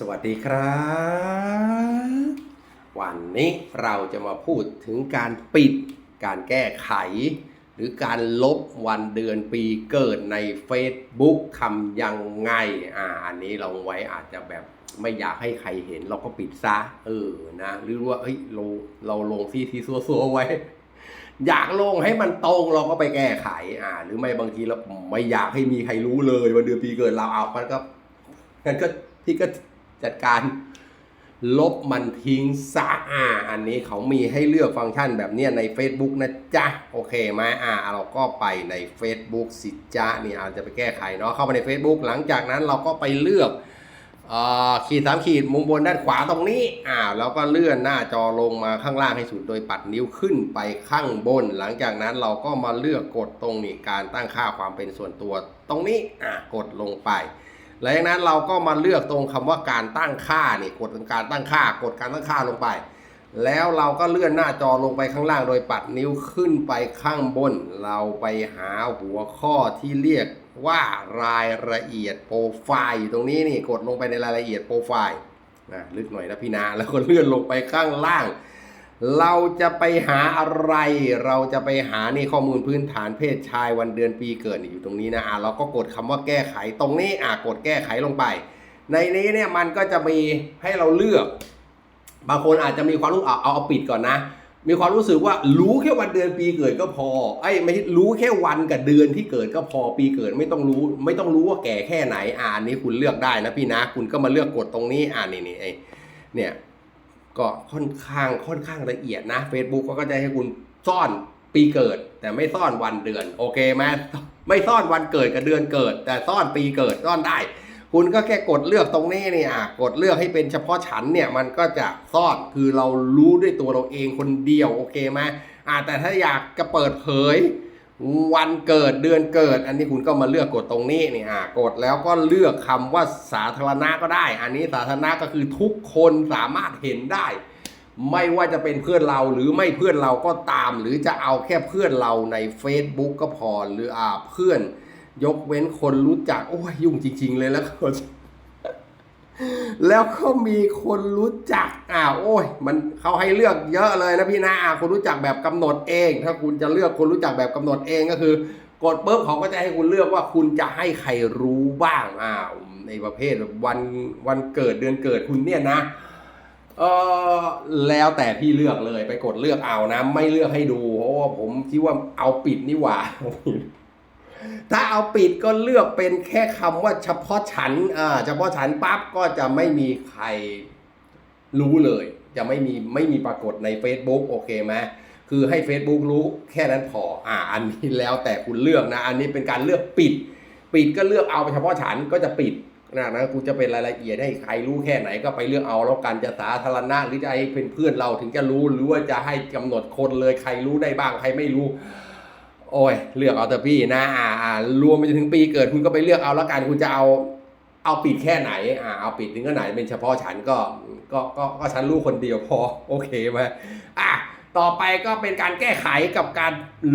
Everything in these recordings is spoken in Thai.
สวัสดีครับ วันนี้เราจะมาพูดถึงการปิด การแก้ไข หรือการลบวันเดือนปีเกิดใน Facebook คำยังไง อ่า อันนี้เราไว้อาจจะแบบไม่อยากให้ใครเห็นเราก็ปิดซะ เออ นะ หรือว่าเฮ้ย เรา เราลงที่ที่ซัวๆไว้ อยากลงให้มันตรงเราก็ไปแก้ไข อ่า หรือไม่บางทีเราไม่อยากให้มีใครรู้เลยวันเดือนปีเกิดเราเอามันก็งั้นก็พี่ก็ จัดการลบมันทิ้งซะอ่า อันนี้เขามีให้เลือกฟังก์ชันแบบนี้ใน Facebook นะจ๊ะ โอเคไหมอ่า เราก็ไปใน Facebook สิจ๊ะนี่อาจจะไปแก้ไขเนาะเข้าไปใน Facebook หลังจากนั้นเราก็ไปเลือกอ่อขีดสามขีดมุมบนด้านขวาตรงนี้อ่าแล้วก็เลื่อนหน้าจอลงมาข้างล่างให้สุดโดยปัดนิ้วขึ้นไปข้างบน หลังจากนั้นเราก็มาเลือกกดตรงนี้การตั้งค่าความเป็นส่วนตัวตรงนี้อ่ากดลงไป หลังจากนั้นเราก็มาเลือกตรงคำว่าการตั้งค่านี่กดการตั้งค่ากดการตั้งค่าลงไป แล้วเราก็เลื่อนหน้าจอลงไปข้างล่างโดยปัดนิ้วขึ้นไปข้างบน เราไปหาหัวข้อที่เรียกว่ารายละเอียดโปรไฟล์อยู่ตรงนี้นี่กดลงไปในรายละเอียดโปรไฟล์นะลึกหน่อยนะพี่นาแล้วก็เลื่อนลงไปข้างล่าง เราจะไปหาอะไร เราจะไปหานี่ข้อมูลพื้นฐานเพศชายวันเดือนปีเกิดอยู่ตรงนี้นะอะเราก็กดคำว่าแก้ไขตรงนี้อะกดแก้ไขลงไป ในนี้เนี่ยมันก็จะมีให้เราเลือก บางคนอาจจะมีความรู้เอาเอาเอาปิดก่อนนะ มีความรู้สึกว่ารู้แค่วันเดือนปีเกิดก็พอไอ้ไม่รู้แค่วันกับเดือนที่เกิดก็พอปีเกิดไม่ต้องรู้ ไม่ต้องรู้ว่าแก่แค่ไหนอ่านนี้คุณเลือกได้นะพี่นะ คุณก็มาเลือกกดตรงนี้อ่านนี่นี่ไอ้เนี่ย ก็ค่อนข้างค่อนข้างละเอียดนะ Facebook ก็จะให้คุณซ่อนปีเกิด แต่ไม่ซ่อนวันเดือน โอเคไหมไม่ซ่อนวันเกิดกับเดือนเกิด แต่ซ่อนปีเกิดซ่อนได้ คุณก็แค่กดเลือกตรงนี้เนี่ยกดเลือกให้เป็นเฉพาะฉันเนี่ยมันก็จะซ่อนคือเรารู้ด้วยตัวเราเองคนเดียวโอเคไหมอ่าแต่ถ้าอยากจะเปิดเผย วันเกิดเดือนเกิด อันนี้คุณก็มาเลือกกดตรงนี้นี่อ่ากดแล้วก็เลือกคำว่าสาธารณะก็ได้ อันนี้สาธารณะก็คือทุกคนสามารถเห็นได้ ไม่ว่าจะเป็นเพื่อนเราหรือไม่เพื่อนเราก็ตาม หรือจะเอาแค่เพื่อนเราใน Facebook ก็พอหรืออ่าเพื่อน ยกเว้นคนรู้จักโอ้ยยุ่งจริง ๆ เลยแล้วก็ แล้วก็มีคนรู้จักอ่าโอ้ย มันเขาให้เลือกเยอะเลยนะพี่นะอ่าคนรู้จักแบบกำหนดเอง ถ้าคุณจะเลือกคนรู้จักแบบกำหนดเองก็คือกดปุ๊บเขาก็จะให้คุณเลือกว่าคุณจะให้ใครรู้บ้างอ่าในประเภทวันวันเกิดเดือนเกิดคุณเนี่ยนะเออแล้วแต่พี่เลือกเลยไปกดเลือกเอานะ ไม่เลือกให้ดู เพราะว่าผมคิดว่าเอาปิดนี่หว่า ถ้าเอาปิดก็เลือกเป็นแค่คำว่าเฉพาะฉันอ่าเฉพาะฉันปั๊บก็จะไม่มีใครรู้เลย จะไม่มีไม่มีปรากฏใน Facebook โอเคไหมคือให้ Facebook รู้แค่นั้นพออ่าอันนี้แล้วแต่คุณเลือกนะ อันนี้เป็นการเลือกปิด ปิดก็เลือกเอาเฉพาะฉันก็จะปิดนะนะกูจะเป็นรายละเอียดให้ใครรู้แค่ไหนก็ไปเลือกเอาแล้วกันจะสาธารณะหรือจะให้เป็นเพื่อนเราถึงจะรู้หรือว่าจะให้กำหนดคนเลยใครรู้ได้บ้างใครไม่รู้ โอ้ย เลือกเอาแต่พี่นะอ่าอ่ารวมไปจนถึงปีเกิดคุณก็ไปเลือกเอาแล้วกันคุณจะเอาเอาปิดแค่ไหนอ่าเอาปิดถึงขนาดเป็นเฉพาะฉันก็ก็ก็ก็ฉันรู้คนเดียวพอโอเคไหมอะต่อไปก็เป็นการแก้ไขกับการ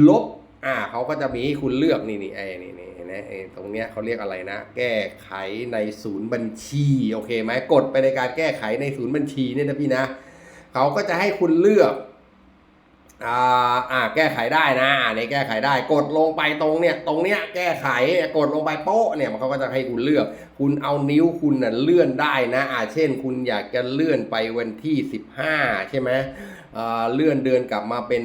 ลบอ่าเขาก็จะมีให้คุณเลือกนี่นี่ไอ้นี่นี่เห็นไหมไอ้ตรงเนี้ยเขาเรียกอะไรนะ แก้ไขในศูนย์บัญชีโอเคไหมกดไปในการแก้ไขในศูนย์บัญชีเนี่ยนะพี่นะเขาก็จะให้คุณเลือก อ่าอ่าแก้ไขได้นะอันนี้แก้ไขได้ กดลงไปตรงเนี้ยตรงเนี้ยแก้ไขกดลงไปโป๊ะเนี่ยมันเขาก็จะให้คุณเลือก คุณเอานิ้วคุณน่ะเลื่อนได้นะอ่าเช่น คุณอยากจะเลื่อนไปวันที่ 15 ใช่ไหมอ่าเลื่อนเดือนกลับมาเป็น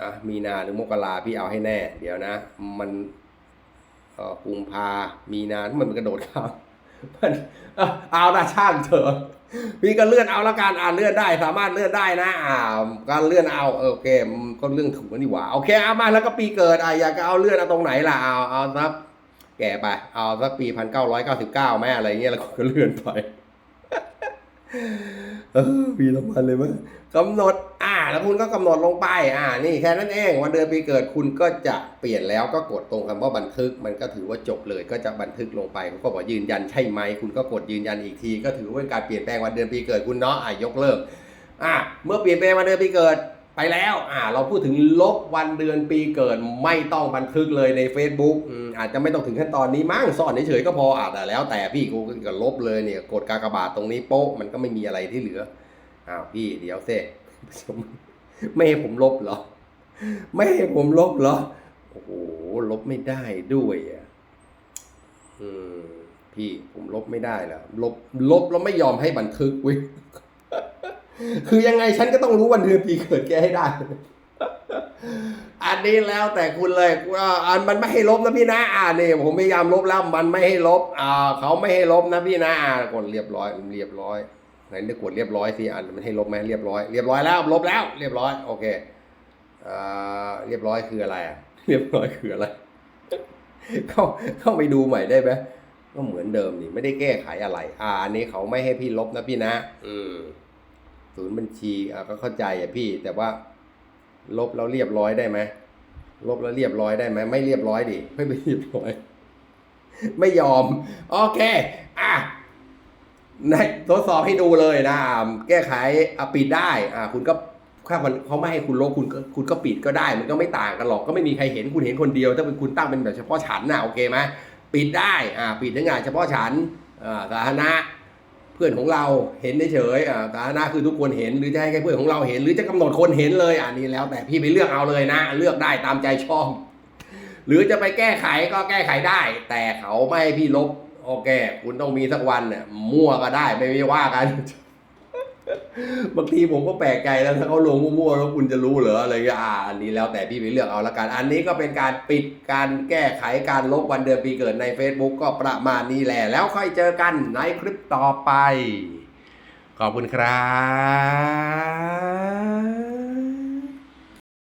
อะมีนาหรือมกราพี่เอาให้แน่ เดี๋ยวนะ มันเอ่อกุมภามีนาที่มันกระโดดข้ามมันเอาเอาช่างเถอะ พี่ก็เลื่อนเอาละกันอ่าเลื่อนได้ สามารถเลื่อนได้นะ อ่าการเลื่อนเอาโอเคก็เรื่องถูกนี่หว่าโอเคเอามาแล้วก็ปีเกิดอะอยากจะเอาเลื่อนเอาตรงไหนล่ะเอาเอาสักแก่ไปเอาสักปีพันเก้าร้อยเก้าสิบเก้าแม่อะไรเงี้ยแล้วก็เลื่อนไป เออปีละพันเลยมั้ยกำหนด อ่า แล้วคุณก็กำหนดลงไป อ่า นี่แค่นั้นเอง วันเดือนปีเกิดคุณก็จะเปลี่ยนแล้วก็กดตรงคำว่าบันทึก มันก็ถือว่าจบเลย ก็จะบันทึกลงไปเขาก็บอกยืนยันใช่ไหม คุณก็กดยืนยันอีกที ก็ถือว่าเป็นการเปลี่ยนแปลงวันเดือนปีเกิดคุณเนาะ อะยกเลิก อ่า เมื่อเปลี่ยนแปลงวันเดือนปีเกิด ไปแล้วอ่าเราพูดถึงลบวันเดือนปีเกิดไม่ต้องบันทึกเลยใน Facebook อืมอาจจะไม่ต้องถึงขั้นตอนนี้มั้งซ่อนเฉยๆก็พออาจจะแล้วแต่พี่กูก็ลบเลยเนี่ยกดกากบาทตรงนี้โป๊ะมันก็ไม่มีอะไรที่เหลืออ้าวพี่เดี๋ยวเซ่ไม่ให้ผมลบเหรอ ไม่ให้ผมลบเหรอโอ้โหลบไม่ได้ด้วยอะอืมพี่ผมลบไม่ได้แล้วลบลบแล้วไม่ยอมให้บันทึกเว้ย คือยังไงฉันก็ต้องรู้วันเดือนปีเกิดแกให้ได้ อันนี้แล้วแต่คุณเลยว่าอันมันไม่ให้ลบนะพี่นะอ่านี่ผมพยายามลบแล้วมันไม่ให้ลบอ่าเขาไม่ให้ลบนะพี่นะอ่ากดเรียบร้อยเรียบร้อยไหนได้กดเรียบร้อยสิอันมันให้ลบไหมเรียบร้อยเรียบร้อยแล้วลบแล้วเรียบร้อยโอเคอ่าเรียบร้อยคืออะไรอะเรียบร้อยคืออะไรเข้าเข้าไปดูใหม่ได้ไหมก็เหมือนเดิมนี่ไม่ได้แก้ไขอะไร อ่าอันนี้เขาไม่ให้พี่ลบนะพี่นะ อืม ศูนย์บัญชีอะก็เข้าใจอะพี่ แต่ว่าลบแล้วเรียบร้อยได้ไหมลบแล้วเรียบร้อยได้ไหมไม่เรียบร้อยดิไม่ไปเรียบร้อย ไม่ยอม โอเค อะในทดสอบให้ดูเลยนะ แก้ไขอะปิดได้ อ่าคุณก็ถ้ามันเขาไม่ให้คุณลบคุณก็คุณก็ปิดก็ได้ มันก็ไม่ต่างกันหรอกก็ไม่มีใครเห็นคุณเห็นคนเดียว ถ้าเป็นคุณตั้งเป็นแบบเฉพาะฉันนะโอเคไหมปิดได้อ่าปิดได้งานเฉพาะฉันอ่าสาธารณะ เพื่อนของเราเห็นเฉยอ่าสาธารณะคือทุกคนเห็นหรือจะให้แค่เพื่อนของเราเห็น หรือจะกำหนดคนเห็นเลยอันนี้แล้ว แต่พี่ไปเลือกเอาเลยนะ เลือกได้ตามใจชอบหรือจะไปแก้ไขก็แก้ไขได้ แต่เขาไม่ให้พี่ลบ โอเค คุณต้องมีสักวันเนี่ยมั่วก็ได้ไม่ว่ากัน บางทีผมก็แปลกใจแล้วถ้าเขาลงมั่วๆแล้วคุณจะรู้เหรออะไรอย่างเงี้ยอ่าอันนี้แล้วแต่พี่ไปเลือกเอาละกัน อันนี้ก็เป็นการปิดการแก้ไขการลบวันเดือนปีเกิดใน Facebook ก็ประมาณนี้แหละ แล้วค่อยเจอกันในคลิปต่อไป ขอบคุณครับ